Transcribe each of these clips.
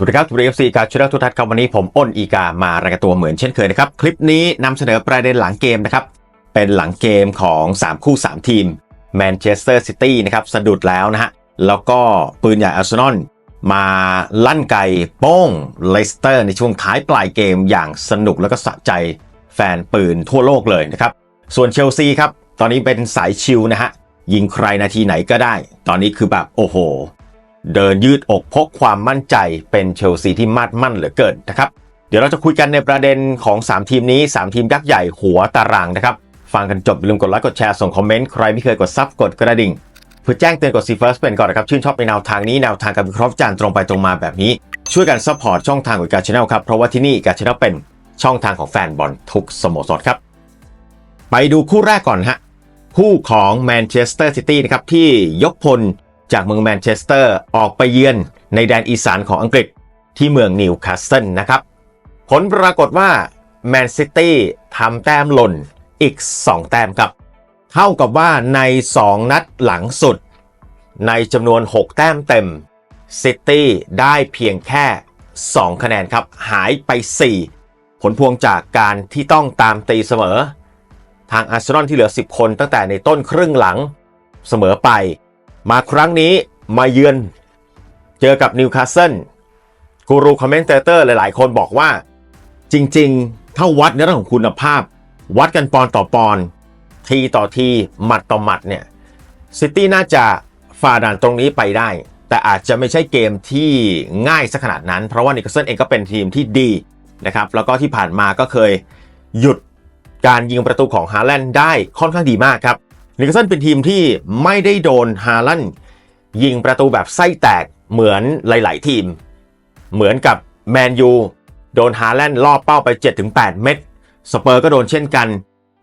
สวัสดีครับทูเอฟซีการชุดทุกทัศน์ครับวันนี้ผมอ้นอีกามารายงานตัวเหมือนเช่นเคยนะครับ คลิปนี้นำเสนอประเด็นหลังเกมนะครับ เป็นหลังเกมของ 3 คู่ 3 ทีมแมนเชสเตอร์ซิตี้นะครับสะดุดแล้วนะฮะ แล้วก็ปืนใหญ่อาร์เซนอลมาลั่นไกโป้งเลสเตอร์ในช่วงท้ายปลายเกมอย่างสนุกแล้วก็สะใจแฟนปืนทั่วโลกเลยนะครับ ส่วนเชลซีครับ ตอนนี้เป็นสายชิลนะฮะยิงใครนาทีไหนก็ได้ ตอนนี้คือแบบโอ้โห เดินยืดอกพกความมั่นใจเป็นเชลซีที่มาดมั่นเหลือเกินนะครับเดี๋ยวเราจะคุยกันในประเด็นของ 3 ทีมนี้ 3 ทีมยักษ์ใหญ่หัวตารางนะครับฟังกันจบอย่าลืมกดไลค์กดแชร์ส่งคอมเมนต์ใครไม่เคยกดซับกดกระดิ่งเพื่อแจ้งเตือนกดซีเฟิร์สเป็นก่อนนะครับชื่นชอบในแนวทางนี้แนวทางการวิเคราะห์จารณ์ตรงไปตรงมาแบบนี้ ช่วยกันซัพพอร์ตช่องทางของการช n แนลครับเพราะว่าที่นี่การช n แนลเป็นช่องทางของแฟนบอลทุกสโมสรครับ ไปดูคู่แรกก่อนฮะคู่ของแมนเชสเตอร์ซิตี้นะครับที่ยกพล จากเมืองแมนเชสเตอร์ออกไปเยือนในแดนอีสานของอังกฤษที่เมืองนิวคาสเซิลนะครับ ผลปรากฏว่าแมนซิตี้ทำแต้มหล่นอีก 2 แต้มครับ เท่ากับว่าใน 2 นัดหลังสุด ในจำนวน 6 แต้มเต็มซิตี้ได้เพียงแค่ 2 คะแนนครับ หายไป 4 ผลพวงจากการที่ต้องตามตีเสมอ ทางอาร์เซนอลที่เหลือ 10 คนตั้งแต่ในต้นครึ่งหลังเสมอไป มาครั้งนี้มาเยือน เจอกับนิวคาสเซิลกูรูคอมเมนเตอร์หลาย ๆ คนบอกว่า จริง ๆ ถ้าวัดในเรื่องของคุณภาพ วัดกันปอนต่อปอน ทีต่อทีหมัดต่อหมัดเนี่ยซิตี้น่าจะฝ่าด่านตรงนี้ไปได้ แต่อาจจะไม่ใช่เกมที่ง่ายสักขนาดนั้น เพราะว่านิวคาสเซิลเองก็เป็นทีมที่ดีนะครับแล้วก็ที่ผ่านมาก็เคยหยุดการยิงประตูของฮาแลนด์ได้ค่อนข้างดีมากครับ นิคาสันเป็นทีมที่ไม่ได้โดนฮาแลนด์ยิงประตูแบบไส้แตกเหมือนหลาย ๆ ทีม เหมือนกับแมนยูโดนฮาแลนด์ล่อเป้าไป 7-8 เม็ดสเปอร์ก็โดนเช่นกัน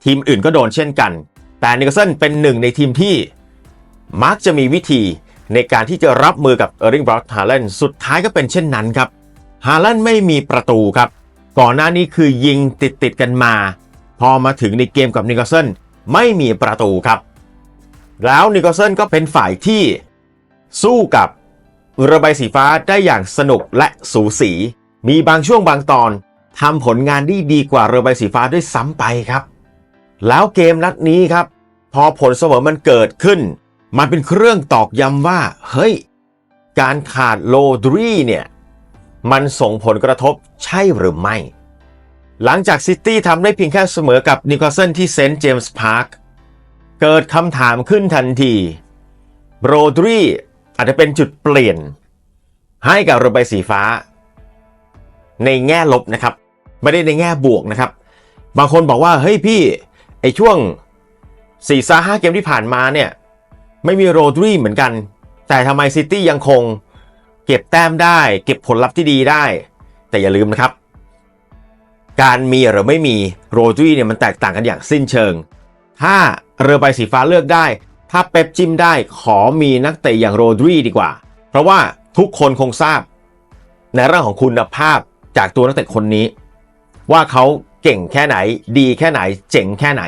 ทีมอื่นก็โดนเช่นกัน แต่นิคาสันเป็นหนึ่งในทีมที่มักจะมีวิธีในการที่จะรับมือกับเออร์ริงบรอดฮาแลนด์สุดท้ายก็เป็นเช่นนั้นครับฮาแลนด์ไม่มีประตูครับ ก่อนหน้านี้คือยิงติดติดๆกันมา พอมาถึงในเกมกับนิโคลเซน ไม่มีประตูครับ แล้วนิโคลเซนก็เป็นฝ่ายที่สู้กับเระบายสีฟ้าได้อย่างสนุกและสูสี มีบางช่วงบางตอนทำผลงานได้ดีกว่าเระบายสีฟ้าด้วยซ้ำไปครับ แล้วเกมนัดนี้ครับ พอผลเสมอมันเกิดขึ้น มันเป็นเครื่องตอกย้ำว่า เฮ้ย การขาดโลดรีเนี่ย มันส่งผลกระทบใช่หรือไม่ หลังจากซิตี้ทำได้เพียงแค่เสมอกับนิโคลเซนที่เซนต์เจมส์พาร์ค เกิดคำถามขึ้นทันทีโรดรีอาจจะเป็นจุดเปลี่ยน ให้กับระบายสีฟ้า ในแง่ลบนะครับ ไม่ได้ในแง่บวกนะครับ บางคนบอกว่า เฮ้ยพี่ ไอช่วง4ี่ซาห้าเกมที่ผ่านมาเนี่ย ไม่มีโรดรีเหมือนกัน แต่ทำไมซิตี้ยังคง เก็บแต้มได้ เก็บผลลัพธ์ที่ดีได้ แต่อย่าลืมนะครับ การมีหรือไม่มีโรดรีเนี่ยมันแตกต่างกันอย่างสิ้นเชิง ถ้าเรือใบสีฟ้าเลือกได้ ถ้าเป๊ปจิ้มได้ขอมีนักเตะอย่างโรดรีดีกว่า เพราะว่าทุกคนคงทราบ ในเรื่องของคุณภาพจากตัวนักเตะคนนี้ ว่าเขาเก่งแค่ไหน ดีแค่ไหน เจ๋งแค่ไหน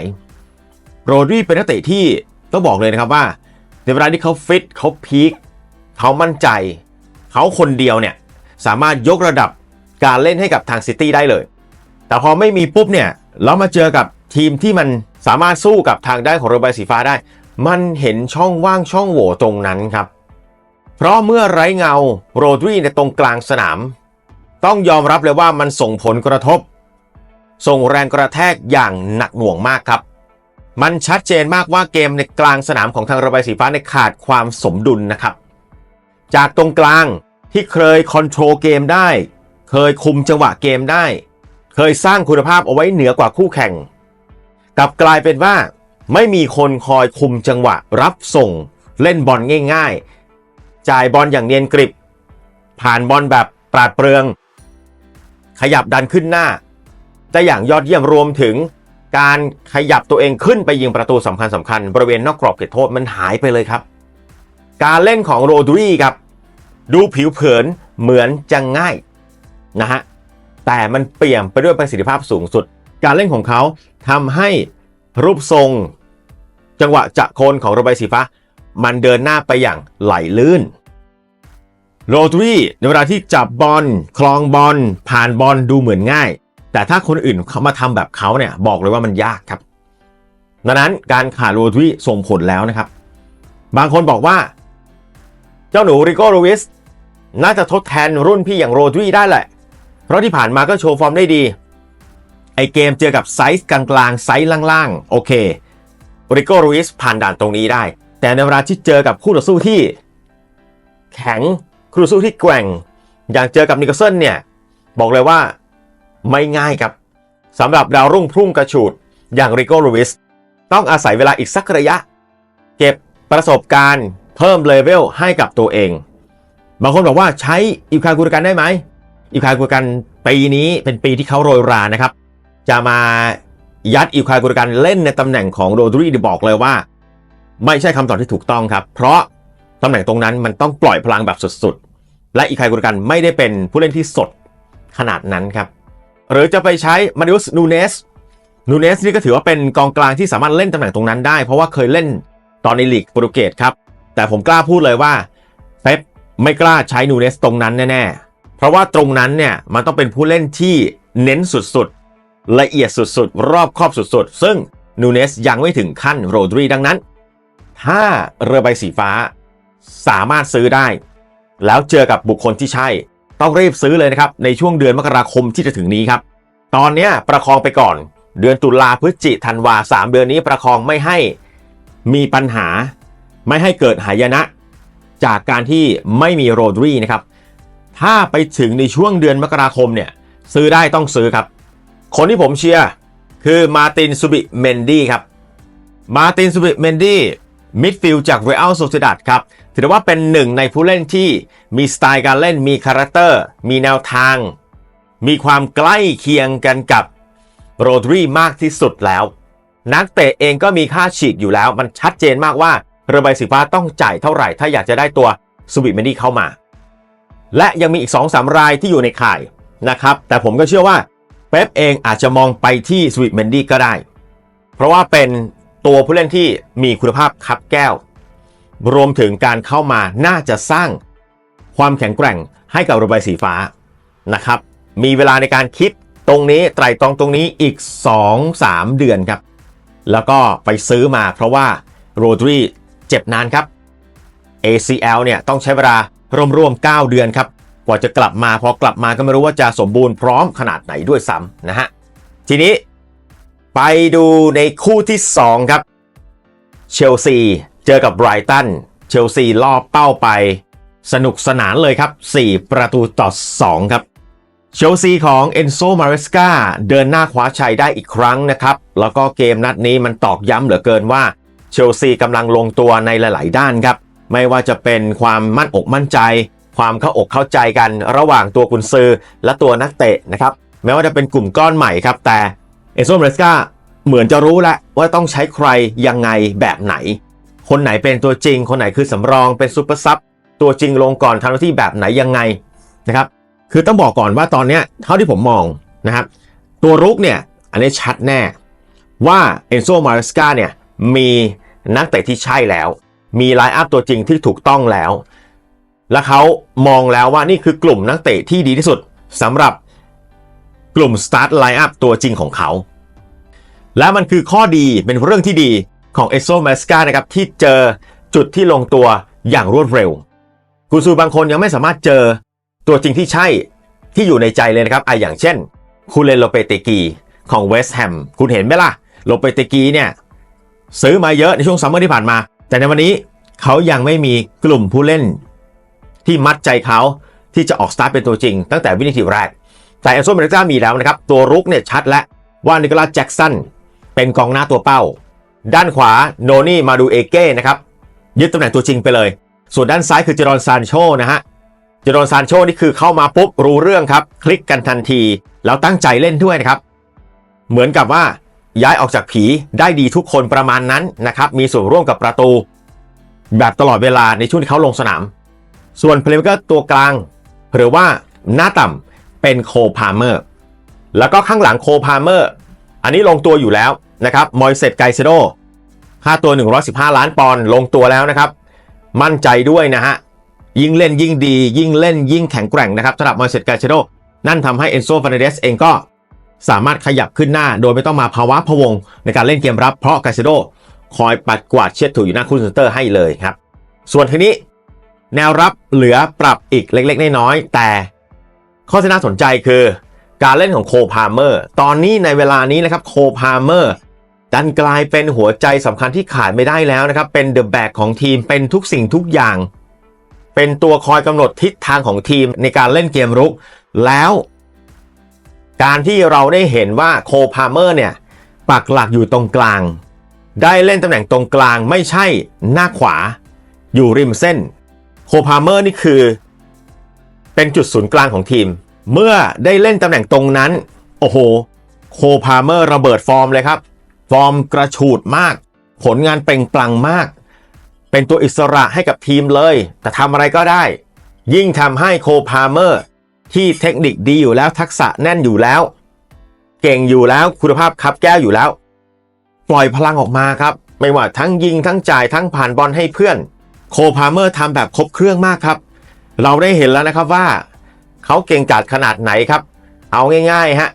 โรดรีเป็นนักเตะที่ต้องบอกเลยนะครับว่า ในเวลาที่เขาฟิตเขาพีคเขามั่นใจ เขาคนเดียวเนี่ยสามารถยกระดับการเล่นให้กับทางซิตี้ได้เลย แต่พอไม่มีปุ๊บเนี่ยแล้วมาเจอกับทีมที่มันสามารถสู้กับทางด้านของเรือใบสีฟ้าได้ มันเห็นช่องว่างช่องโหว่ตรงนั้นครับ เพราะเมื่อไร้เงาโรดรีในตรงกลางสนาม ต้องยอมรับเลยว่ามันส่งผลกระทบ ส่งแรงกระแทกอย่างหนักหน่วงมากครับ มันชัดเจนมากว่าเกมในกลางสนามของทางระบายสีฟ้าในขาดความสมดุลนะครับ จากตรงกลางที่เคยคอนโทรลเกมได้ เคยคุมจังหวะเกมได้ เคยสร้างคุณภาพเอาไว้เหนือกว่าคู่แข่ง กลับกลายเป็นว่า ไม่มีคนคอยคุมจังหวะ รับส่ง เล่นบอลง่าย ๆ จ่ายบอลอย่างเนียนกริบ ผ่านบอลแบบปราดเปรือง ขยับดันขึ้นหน้าได้อย่างยอดเยี่ยมรวมถึง การขยับตัวเองขึ้นไปยิงประตูสำคัญสำคัญๆบริเวณนอกกรอบเขตโทษมันหายไปเลยครับ การเล่นของโรดรีครับ ดูผิวเผินเหมือนจะง่ายนะฮะ แต่มันเปี่ยมไปด้วยประสิทธิภาพสูงสุด การเล่นของเขาทำให้รูปทรง จังหวะจะโคนของระบายสีฟ้า มันเดินหน้าไปอย่างไหลลื่นโรดรีในเวลาที่จับบอลคลองบอลผ่านบอลดูเหมือนง่าย แต่ถ้าคนอื่นเขามาทำแบบเขาเนี่ยบอกเลยว่ามันยากครับดังนั้นการขาดโรดรีส่งผลแล้วนะครับ บางคนบอกว่า เจ้าหนูริโกโรวิสน่าจะทดแทนรุ่นพี่อย่างโรดรีได้แหละ เพราะที่ผ่านมาก็โชว์ฟอร์มได้ดี ไอเกมเจอกับไซส์กลางๆไซส์ล่างๆ โอเคริโกโรวิสผ่านด่านตรงนี้ได้ แต่ในเวลาที่เจอกับคู่ต่อสู้ที่ แข็งคู่ต่อสู้ที่แกว่ง อย่างเจอกับนิโคลสันเนี่ย บอกเลยว่าไม่ง่ายครับสำหรับดาวรุ่งพุ่งกระฉูดอย่างริโกโรวิสต้องอาศัยเวลาอีกสักระยะ เก็บประสบการณ์เพิ่มเลเวลให้กับตัวเอง บางคนบอกว่าใช้อิคากุรกันได้ไหม อิวคากุรกันปีนี้เป็นปีที่เขาโรยรานะครับ จะมายัดอิวคากุรกันเล่นในตำแหน่งของโรดรีบอกเลยว่า ไม่ใช่คำตอบที่ถูกต้องครับ เพราะตำแหน่งตรงนั้นมันต้องปล่อยพลังแบบสุดๆ และอิวคากุรกันไม่ได้เป็นผู้เล่นที่สดขนาดนั้นครับ หรือจะไปใช้มาริอุสนูเนสนูเนสนี่ก็ถือว่าเป็นกองกลางที่สามารถเล่นตำแหน่งตรงนั้นได้ เพราะว่าเคยเล่นตอนในลีกโปรตุเกสครับแต่ผมกล้าพูดเลยว่าเป๊ปไม่กล้าใช้นูเนสตรงนั้นแน่ๆ เพราะว่าตรงนั้นเนี่ยมันต้องเป็นผู้เล่นที่เน้นสุดๆ ละเอียดสุดๆ รอบครอบสุดๆ ซึ่งนูเนสยังไม่ถึงขั้นโรดรีดังนั้น ถ้าเรือใบสีฟ้าสามารถซื้อได้ แล้วเจอกับบุคคลที่ใช่ ต้องรีบซื้อเลยนะครับ ในช่วงเดือนมกราคมที่จะถึงนี้ครับ ตอนนี้ประคองไปก่อน เดือนตุลาพฤศจิธันวาสามเดือนนี้ประคองไม่ให้มีปัญหา ไม่ให้เกิดหายนะ จากการที่ไม่มีโรดรีนะครับ ถ้าไปถึงในช่วงเดือนมกราคมเนี่ยซื้อได้ต้องซื้อครับ คนที่ผมเชียร์คือมาตินซูบิเมนดี้ครับมาตินซูบิเมนดี้มิดฟิลด์จากเรอัลโซ i ิดัดครับถือว่าเป็นหนึ่งในผู้เล่นที่มีสไตล์การเล่นมีคาแรคเตอร์ มีแนวทาง มีความใกล้เคียงกันกับโรดรีมากที่สุดแล้ว นักเตะเองก็มีค่าฉีกอยู่แล้ว มันชัดเจนมากว่าเรือใบสีฟ้าต้องจ่ายเท่าไหร่ ถ้าอยากจะได้ตัวซูบิเมนดี้เข้ามา และยังมีอีก 2-3สามรายที่อยู่ในข่ายนะครับ แต่ผมก็เชื่อว่าเป๊ปเองอาจจะมองไปที่สวิตเมนดี้ก็ได้ เพราะว่าเป็นตัวผู้เล่นที่มีคุณภาพคับแก้ว รวมถึงการเข้ามาน่าจะสร้างความแข็งแกร่งให้กับระบายสีฟ้านะครับ มีเวลาในการคิดตรงนี้ไตรตรองตรงนี้อีก 2-3 เดือนครับ แล้วก็ไปซื้อมาเพราะว่าโรดรีเจ็บนานครับ ACL เนี่ยต้องใช้เวลา รวมๆ 9 เดือนครับ กว่าจะกลับมาพอกลับมาก็ไม่รู้ว่าจะสมบูรณ์พร้อมขนาดไหนด้วยซ้ำนะฮะ ทีนี้ไปดูในคู่ที่ 2 ครับ เชลซีเจอกับไบรตัน เชลซีล่อเป้าไป สนุกสนานเลยครับ 4 ประตูต่อ 2 ครับเชลซีของเอนโซมาเรสกาเดินหน้าคว้าชัยได้อีกครั้งนะครับ แล้วก็เกมนัดนี้มันตอกย้ำเหลือเกินว่าเชลซีกำลังลงตัวในหลาย ๆ ด้านครับ ไม่ว่าจะเป็นความมั่นอกมั่นใจ ความเข้าอกเข้าใจกันระหว่างตัวกุนซือและตัวนักเตะนะครับแม้ว่าจะเป็นกลุ่มก้อนใหม่ครับ แต่เอนโซมาเรสกาเหมือนจะรู้แล้วว่าต้องใช้ใครยังไงแบบไหน คนไหนเป็นตัวจริง คนไหนคือสำรองเป็นซูเปอร์ซับตัวจริงลงก่อนทำหน้าที่แบบไหนยังไงนะครับคือต้องบอกก่อนว่าตอนนี้เท่าที่ผมมองนะครับตัวรุกเนี่ยอันนี้ชัดแน่ว่าเอนโซมาเรสกาเนี่ยมีนักเตะที่ใช่แล้ว มีไลน์อัพตัวจริงที่ถูกต้องแล้ว และเขามองแล้วว่านี่คือกลุ่มนักเตะที่ดีที่สุดสำหรับกลุ่มสตาร์ทไลน์อัพตัวจริงของเขา และมันคือข้อดีเป็นเรื่องที่ดีของเอโซมาสกานะครับที่เจอจุดที่ลงตัวอย่างรวดเร็วกูซูบางคนยังไม่สามารถเจอตัวจริงที่ใช่ที่อยู่ในใจเลยนะครับไออย่างเช่น คูเลนโลเปเตกีของเวสต์แฮมคุณเห็นไหมล่ะโลเปเตกีเนี่ยซื้อมาเยอะในช่วงซัมเมอร์ที่ผ่านมา แต่ในวันนี้เขายังไม่มีกลุ่มผู้เล่นที่มัดใจเขาที่จะออกสตาร์ทเป็นตัวจริง ตั้งแต่วินาทีแรก แต่เอนโซเมเรจ้ามีแล้วนะครับ ตัวรุกเนี่ยชัดแล้วว่านิโคลัสแจ็กสันเป็นกองหน้าตัวเป้า ด้านขวาโนนี่มาดูเอเก้นะครับยึดตำแหน่งตัวจริงไปเลย ส่วนด้านซ้ายคือเจรอนซานโชนะฮะเจรอนซานโชนี่คือเข้ามาปุ๊บรู้เรื่องครับ คลิกกันทันที แล้วตั้งใจเล่นด้วยนะครับ เหมือนกับว่า ย้ายออกจากผีได้ดีทุกคนประมาณนั้นนะครับมีส่วนร่วมกับประตู แบบตลอดเวลาในช่วงที่เขาลงสนาม ส่วนเพลย์เมเกอร์ตัวกลาง หรือว่าหน้าต่ำเป็นโคพาเมอร์แล้วก็ข้างหลังโคพาเมอร์อันนี้ลงตัวอยู่แล้วนะครับมอยเซตไกเซโดค่าตัว 115 ล้านปอนด์ลงตัวแล้วนะครับ มั่นใจด้วยนะฮะยิ่งเล่นยิ่งดี ยิ่งเล่นยิ่งแข็งแกร่งนะครับสำหรับมอยเซตไกเชโดนั่นทำให้เอนโซฟ r นเดสเองก็ สามารถขยับขึ้นหน้า โดยไม่ต้องมาภาวะพะวง ในการเล่นเกมรับ เพราะกาเชโดคอยปัดกวาดเช็ดถูอยู่หน้าคู่เซนเตอร์ให้เลยครับ ส่วนทีนี้ แนวรับเหลือปรับอีกเล็กๆ น้อยๆแต่ข้อที่น่าสนใจคือ การเล่นของโคพาเมอร์ตอนนี้ในเวลานี้นะครับโคพาเมอร์ดันกลายเป็นหัวใจสำคัญที่ขาดไม่ได้แล้วนะครับ เป็นเดอะแบกของทีมเป็นทุกสิ่งทุกอย่าง เป็นตัวคอยกำหนดทิศทางของทีมในการเล่นเกมรุก แล้ว การที่เราได้เห็นว่าโคพาเมอร์เนี่ยปักหลักอยู่ตรงกลาง ได้เล่นตำแหน่งตรงกลางไม่ใช่หน้าขวา อยู่ริมเส้น โคพาเมอร์นี่คือ เป็นจุดศูนย์กลางของทีม เมื่อได้เล่นตำแหน่งตรงนั้น โอ้โห โคพาเมอร์ระเบิดฟอร์มเลยครับ ฟอร์มกระฉูดมาก ผลงานเปล่งปลั่งมาก เป็นตัวอิสระให้กับทีมเลย แต่ทำอะไรก็ได้ ยิ่งทำให้โคพาเมอร์ ที่เทคนิคดีอยู่แล้วทักษะแน่นอยู่แล้ว เก่งอยู่แล้วคุณภาพคับแก้วอยู่แล้ว ปล่อยพลังออกมาครับ ไม่ว่าทั้งยิงทั้งจ่ายทั้งผ่านบอลให้เพื่อน โคพาเมอร์ทำแบบครบเครื่องมากครับ เราได้เห็นแล้วนะครับว่า เขาเก่งกาจขนาดไหนครับ เอาง่ายๆฮะ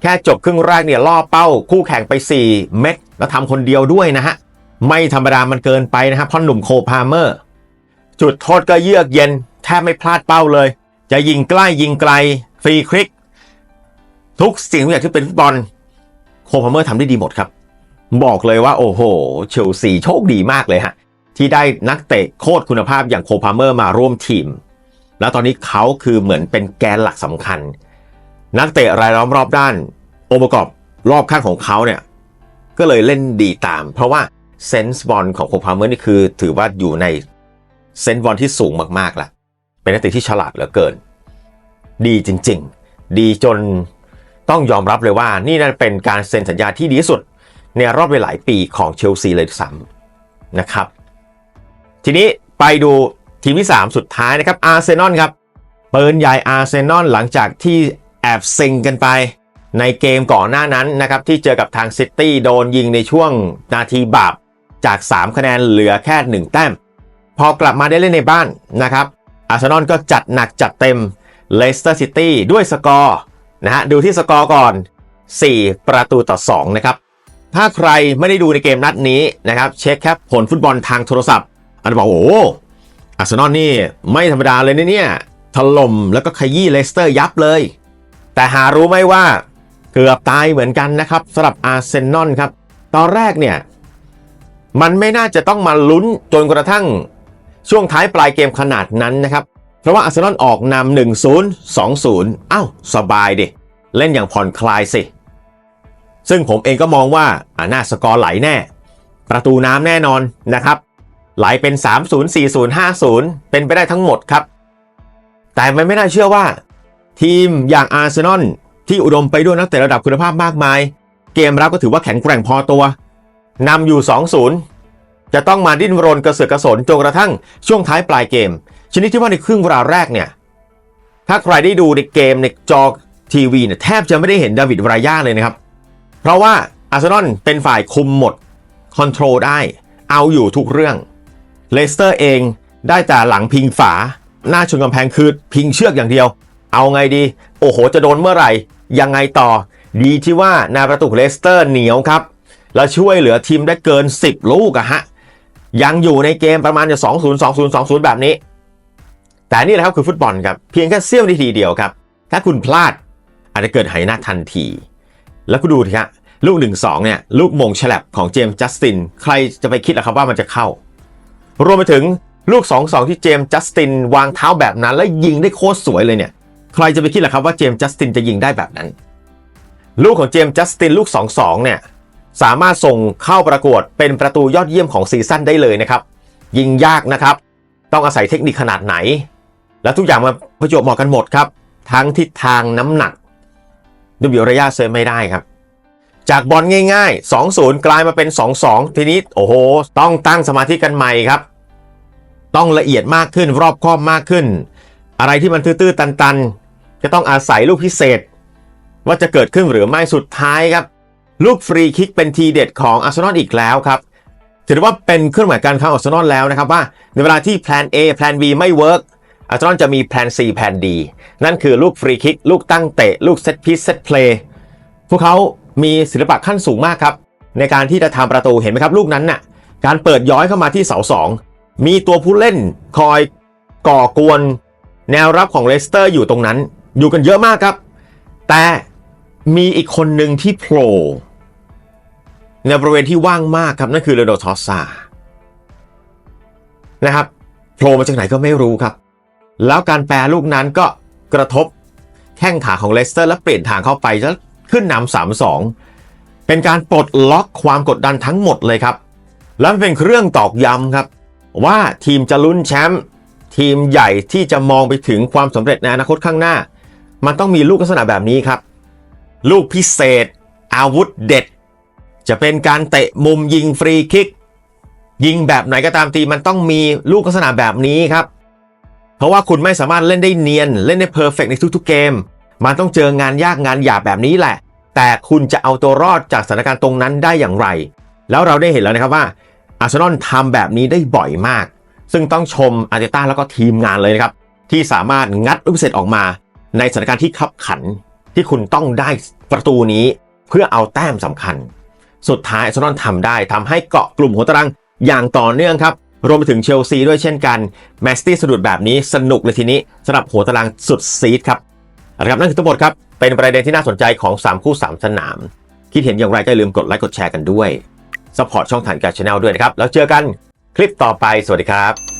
แค่จบครึ่งแรกเนี่ยล่อเป้า คู่แข่งไป 4 เม็ดแล้วทำคนเดียวด้วยนะฮะไม่ธรรมดามันเกินไปนะครับพ่อหนุ่มโคพาเมอร์ จุดโทษก็เยือกเย็นแทบไม่พลาดเป้าเลย จะยิงใกล้ยิงไกล ฟรีคลิก ทุกสิ่งทุกอย่างที่เป็นฟุตบอลโคพาเมอร์ทำได้ดีหมดครับ บอกเลยว่า โอ้โห เชลซีโชคดีมากเลยฮะ ที่ได้นักเตะโคตรคุณภาพอย่างโคพาเมอร์มาร่วมทีม แล้วตอนนี้เขาคือเหมือนเป็นแกนหลักสำคัญ นักเตะรายล้อมรอบด้านองค์ประกอบรอบข้างของเขาเนี่ยก็เลยเล่นดีตาม เพราะว่าเซนส์บอลของโคพาเมอร์นี่คือถือว่าอยู่ในเซนส์บอลที่สูงมากๆล่ะ เป็นนักเตะที่ฉลาดเหลือเกิน ดีจริง ๆ ดีจนต้องยอมรับเลยว่านี่นั่นเป็นการเซ็นสัญญาที่ดีที่สุด ในรอบหลายปีของเชลซีเลยซ้ำนะครับ ทีนี้ไปดูทีมที่ 3 สุดท้ายนะครับอาร์เซนอลครับเปินใหญ่อาร์เซนอลหลังจากที่แอบซิงกันไปในเกมก่อนหน้านั้นนะครับที่เจอกับทางซิตี้โดนยิงในช่วงนาทีบาปจาก 3 คะแนนเหลือแค่ 1 แต้ม พอกลับมาได้เล่นในบ้านนะครับ อาร์เซนอลก็จัดหนักจัดเต็มเลสเตอร์ซิตี้ด้วยสกอร์นะฮะดูที่สกอร์ก่อน 4 ประตูต่อ 2 นะครับ ถ้าใครไม่ได้ดูในเกมนัดนี้นะครับ เช็คแค่ผลฟุตบอลทางโทรศัพท์อันบอกโอ้อาร์เซนอลนี่ไม่ธรรมดาเลยเนี่ยถล่มแล้วก็ขยี้เลสเตอร์ยับเลย แต่หารู้ไหมว่าเกือบตายเหมือนกันนะครับสำหรับอาร์เซนอลครับ ตอนแรกเนี่ย มันไม่น่าจะต้องมาลุ้นจนกระทั่ง ช่วงท้ายปลายเกมขนาดนั้นนะครับเพราะว่าอาร์เซนอลออกนำ1-0 2-0อ้าวสบายดิ เล่นอย่างผ่อนคลายสิ ซึ่งผมเองก็มองว่าอ่าหน้าสกอร์ไหลแน่ ประตูน้ำแน่นอนนะครับ ไหลเป็น 3-0 4-0 5-0 เป็นไปได้ทั้งหมดครับ แต่มันไม่น่าเชื่อว่า ทีมอย่างอาร์เซนอลที่อุดมไปด้วยนักเตะระดับคุณภาพมากมาย เกมรับก็ถือว่าแข็งแกร่งพอตัว นำอยู่ 2-0 จะต้องมาดิ้นรนกระเสือกกระสนจนกระทั่งช่วงท้ายปลายเกม ชนิดที่ว่าในครึ่งเวลาแรกเนี่ย ถ้าใครได้ดูในเกมในจอทีวีเนี่ยแทบจะไม่ได้เห็นดาวิดรายาเลยนะครับ เพราะว่าอาร์เซนอลเป็นฝ่ายคุมหมดคอนโทรลได้ เอาอยู่ทุกเรื่องเลสเตอร์เองได้แต่หลังพิงฝา หน้าชนกำแพงคือพิงเชือกอย่างเดียว เอาไงดี โอ้โห จะโดนเมื่อไหร่ ยังไงต่อ ดีที่ว่านาประตูเลสเตอร์เหนียวครับ แล้วช่วยเหลือทีมได้เกิน 10 ลูกอะฮะ ยังอยู่ในเกมประมาณจะ2-0 2-0 2-0 แบบนี้ แต่นี่แหละครับคือฟุตบอลครับ เพียงแค่เสี้ยวนาทีเดียวครับ ถ้าคุณพลาดอาจจะเกิดหายนะทันที แล้วก็ดูทีครับลูก 1-2 เนี่ย ลูกมงฉลับของเจมส์จัสติน ใครจะไปคิดล่ะครับว่ามันจะเข้า รวมไปถึงลูก 2-2 ที่เจมส์จัสติน วางเท้าแบบนั้น แล้วยิงได้โคตรสวยเลยเนี่ย ใครจะไปคิดล่ะครับว่าเจมส์จัสตินจะยิงได้แบบนั้น ลูกของเจมส์จัสตินลูก 2-2 เนี่ย สามารถส่งเข้าประกวดเป็นประตูยอดเยี่ยมของซีซั่นได้เลยนะครับ ยิงยากนะครับ ต้องอาศัยเทคนิคขนาดไหน และทุกอย่างมาประจวบเหมาะกันหมดครับ ทั้งทิศทางน้ำหนักดูบิระยะเซฟไม่ได้ครับ จากบอลง่ายๆ 2-0 กลายมาเป็น 2-2 ทีนี้โอ้โห ต้องตั้งสมาธิกันใหม่ครับ ต้องละเอียดมากขึ้นรอบคอบมากขึ้น อะไรที่มันตื้อๆตันๆ จะต้องอาศัยลูกพิเศษ ว่าจะเกิดขึ้นหรือไม่สุดท้ายครับ ลูกฟรีคิกเป็นทีเด็ดของอาร์เซนอลอีกแล้วครับ ถือว่าเป็นเครื่องหมายการค้าอาร์เซนอลแล้วนะครับว่า ในเวลาที่แผน A แผน B ไม่เวิร์กอาร์เซนอลจะมีแผน C แผน D นั่นคือลูกฟรีคิก ลูกตั้งเตะ ลูกเซตพีซเซตเพลย์พวกเขามีศิลปะขั้นสูงมากครับ ในการที่จะทำประตูเห็นไหมครับลูกนั้นน่ะการเปิดย้อยเข้ามาที่เสาสองมีตัวผู้เล่นคอยก่อกวน แนวรับของเลสเตอร์อยู่ตรงนั้น อยู่กันเยอะมากครับ แต่มีอีกคนหนึ่งที่โผล่ ในบริเวณที่ว่างมากครับนั่นคือเรโดทอสซานะครับโผล่มาจากไหนก็ไม่รู้ครับ แล้วการแปรลูกนั้นก็กระทบแข้งขาของเลสเตอร์ และเปลี่ยนทางเข้าไปแล้วขึ้นนำสามสองเป็นการปลดล็อกความกดดันทั้งหมดเลยครับ แล้วเป็นเครื่องตอกย้ำครับ ว่าทีมจะลุ้นแชมป์ทีมใหญ่ที่จะมองไปถึงความสำเร็จในอนาคตข้างหน้า มันต้องมีลูกลักษณะแบบนี้ครับ ลูกพิเศษ อาวุธเด็ด จะเป็นการเตะมุมยิงฟรีคิก ยิงแบบไหนก็ตามทีมันต้องมีลูกลักษณะแบบนี้ครับ เพราะว่าคุณไม่สามารถเล่นได้เนียน เล่นได้เพอร์เฟกในทุกๆเกม มันต้องเจองานยากงานหยาบแบบนี้แหละ แต่คุณจะเอาตัวรอดจากสถานการณ์ตรงนั้นได้อย่างไร แล้วเราได้เห็นแล้วนะครับว่าอาร์เซนอลทำแบบนี้ได้บ่อยมาก ซึ่งต้องชมอาร์เตต้าแล้วก็ทีมงานเลยนะครับที่สามารถงัดลูกพิเศษออกมา ในสถานการณ์ที่ขับขันที่คุณต้องได้ประตูนี้เพื่อเอาแต้มสำคัญ สุดท้ายอาร์เซนอลทำได้ทำให้เกาะกลุ่มหัวตารางอย่างต่อเนื่องครับรวมไปถึงเชลซีด้วยเช่นกันแมสตี้สะดุดแบบนี้สนุกเลยทีนี้สำหรับหัวตารางสุดซีดครับนะครับนั่นคือทั้งหมดครับ เป็นประเด็นที่น่าสนใจของ 3 คู่ 3 สนาม คิดเห็นอย่างไรก็อย่าลืมกดไลค์กดแชร์กันด้วยสปอร์ตช่องฐานการชาแนลด้วยนะครับ แล้วเจอกันคลิปต่อไปสวัสดีครับ